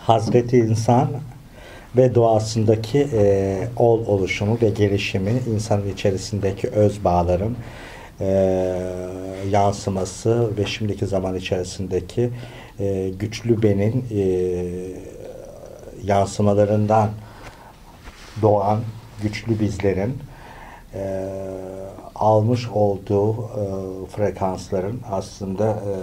Hazreti İnsan ve doğasındaki e, ol oluşumu ve gelişimi, insanın içerisindeki öz bağların e, yansıması ve şimdiki zaman içerisindeki e, güçlü benin e, yansımalarından doğan güçlü bizlerin e, almış olduğu e, frekansların aslında e,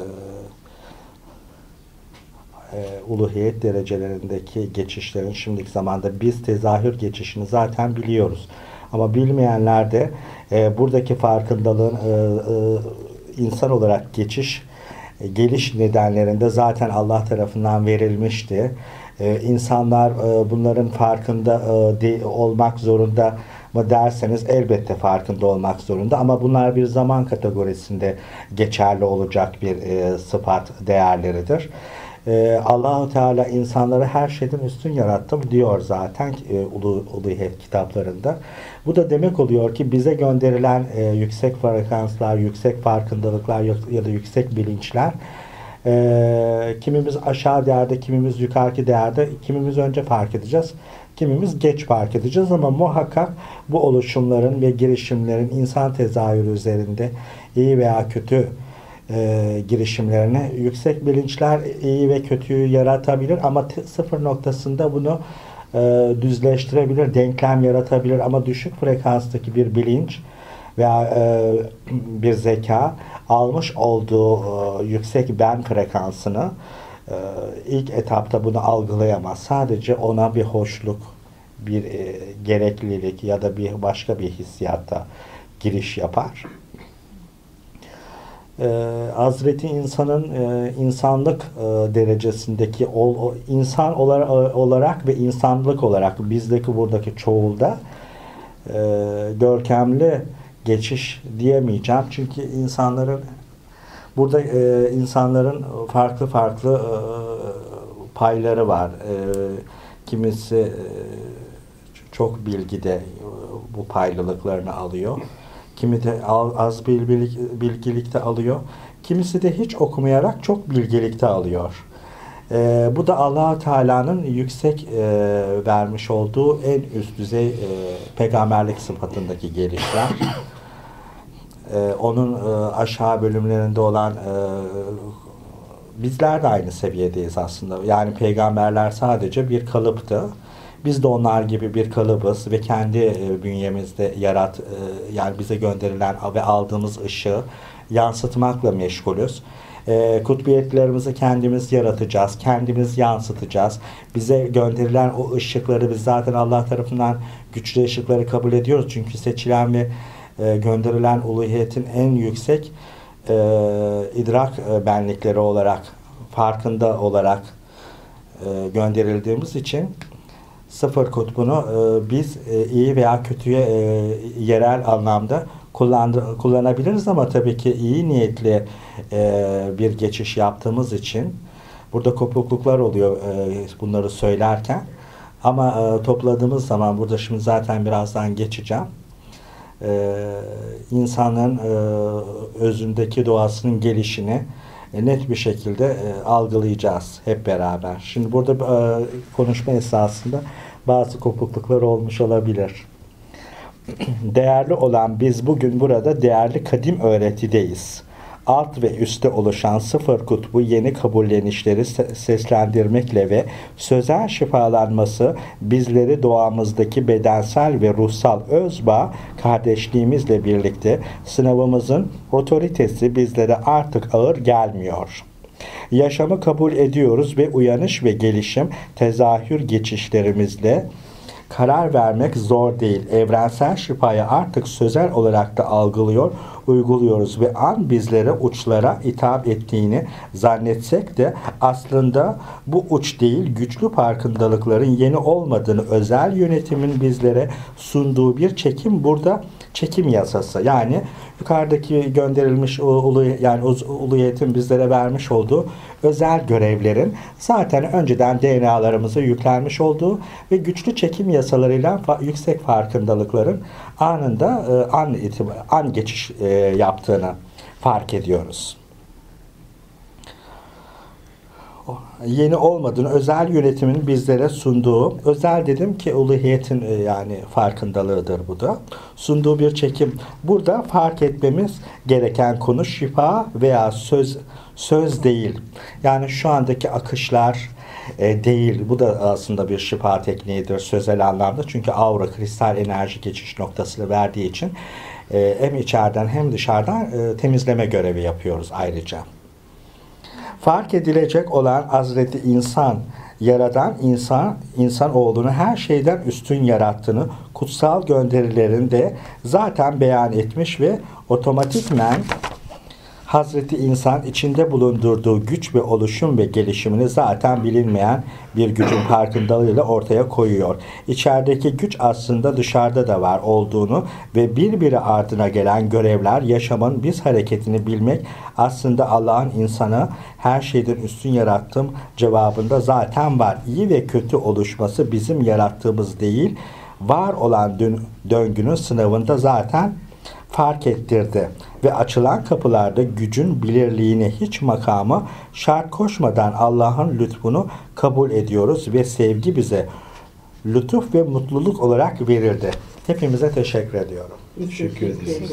e, uluhiyet derecelerindeki geçişlerin şimdiki zamanda biz tezahür geçişini zaten biliyoruz. Ama bilmeyenler de e, buradaki farkındalığın e, e, insan olarak geçiş e, geliş nedenlerinde zaten Allah tarafından verilmişti. E, insanlar e, bunların farkında e, de, olmak zorunda mı derseniz elbette farkında olmak zorunda ama bunlar bir zaman kategorisinde geçerli olacak bir e, sıfat değerleridir. E, Allahu Teala insanları her şeyden üstün yarattım diyor zaten e, Ulu Uluhiyet kitaplarında. Bu da demek oluyor ki bize gönderilen e, yüksek frekanslar, yüksek farkındalıklar ya da yüksek bilinçler e, kimimiz aşağı değerde, kimimiz yukarıki değerde, kimimiz önce fark edeceğiz, kimimiz geç fark edeceğiz ama muhakkak bu oluşumların ve girişimlerin insan tezahürü üzerinde iyi veya kötü e, girişimlerine yüksek bilinçler iyi ve kötüyü yaratabilir ama sıfır noktasında bunu e, düzleştirebilir, denklem yaratabilir ama düşük frekanstaki bir bilinç veya e, bir zeka almış olduğu e, yüksek ben frekansını e, ilk etapta bunu algılayamaz. Sadece ona bir hoşluk, bir e, gereklilik ya da bir başka bir hissiyatta giriş yapar. Ee, Hazreti insanın e, insanlık e, derecesindeki ol, o, insan olarak, olarak ve insanlık olarak bizdeki buradaki çoğulda e, görkemli geçiş diyemeyeceğim. Çünkü insanların burada e, insanların farklı farklı e, payları var. E, kimisi e, çok bilgide bu paylılıklarını alıyor. Kimi de az bilgilikte alıyor. Kimisi de hiç okumayarak çok bilgilikte alıyor. E, bu da allah Teala'nın yüksek e, vermiş olduğu en üst düzey e, peygamberlik sıfatındaki gelişler. e, onun e, aşağı bölümlerinde olan e, bizler de aynı seviyedeyiz aslında. Yani peygamberler sadece bir kalıptı. Biz de onlar gibi bir kalıbız ve kendi e, bünyemizde yarat e, yani bize gönderilen ve aldığımız ışığı yansıtmakla meşgulüz. E, kutbiyetlerimizi kendimiz yaratacağız, kendimiz yansıtacağız. Bize gönderilen o ışıkları biz zaten Allah tarafından güçlü ışıkları kabul ediyoruz. Çünkü seçilen ve gönderilen uluhiyetin en yüksek idrak benlikleri olarak, farkında olarak gönderildiğimiz için sıfır kutbunu e, biz e, iyi veya kötüye e, yerel anlamda kullandı, kullanabiliriz ama tabii ki iyi niyetli e, bir geçiş yaptığımız için burada kopukluklar oluyor e, bunları söylerken. Ama e, topladığımız zaman burada şimdi zaten birazdan geçeceğim. E, insanın e, özündeki doğasının gelişini e, net bir şekilde e, algılayacağız hep beraber. Şimdi burada e, konuşma esasında bazı kopukluklar olmuş olabilir. Değerli olan biz bugün burada değerli kadim öğretideyiz. Alt ve üstte oluşan sıfır kutbu yeni kabullenişleri seslendirmekle ve sözel şifalanması bizleri doğamızdaki bedensel ve ruhsal özbağ kardeşliğimizle birlikte sınavımızın otoritesi bizlere artık ağır gelmiyor.'' Yaşamı kabul ediyoruz ve uyanış ve gelişim tezahür geçişlerimizle karar vermek zor değil. Evrensel şifayı artık sözel olarak da algılıyor, uyguluyoruz ve an bizlere uçlara hitap ettiğini zannetsek de aslında bu uç değil güçlü farkındalıkların yeni olmadığını özel yönetimin bizlere sunduğu bir çekim burada çekim yasası. Yani yukarıdaki gönderilmiş ulu yani ulu yetim bizlere vermiş olduğu özel görevlerin zaten önceden DNA'larımıza yüklenmiş olduğu ve güçlü çekim yasalarıyla yüksek farkındalıkların anında e, an an geçiş e, yaptığını fark ediyoruz. yeni olmadığını özel yönetimin bizlere sunduğu özel dedim ki uluhiyetin e, yani farkındalığıdır bu da sunduğu bir çekim. Burada fark etmemiz gereken konu şifa veya söz söz değil. Yani şu andaki akışlar e, değil. Bu da aslında bir şifa tekniğidir sözel anlamda. Çünkü aura kristal enerji geçiş noktasını verdiği için e, hem içeriden hem dışarıdan e, temizleme görevi yapıyoruz ayrıca. Fark edilecek olan Hazreti İnsan, yaradan insan, insan oğlunu her şeyden üstün yarattığını kutsal gönderilerinde zaten beyan etmiş ve otomatikmen Hazreti İnsan içinde bulundurduğu güç ve oluşum ve gelişimini zaten bilinmeyen bir gücün farkındalığıyla ortaya koyuyor. İçerideki güç aslında dışarıda da var olduğunu ve birbiri ardına gelen görevler, yaşamın biz hareketini bilmek aslında Allah'ın insanı her şeyden üstün yarattım cevabında zaten var. İyi ve kötü oluşması bizim yarattığımız değil, var olan döngünün sınavında zaten fark ettirdi ve açılan kapılarda gücün bilirliğini hiç makamı şart koşmadan Allah'ın lütfunu kabul ediyoruz ve sevgi bize lütuf ve mutluluk olarak verildi. Hepimize teşekkür ediyorum. Teşekkür ederiz.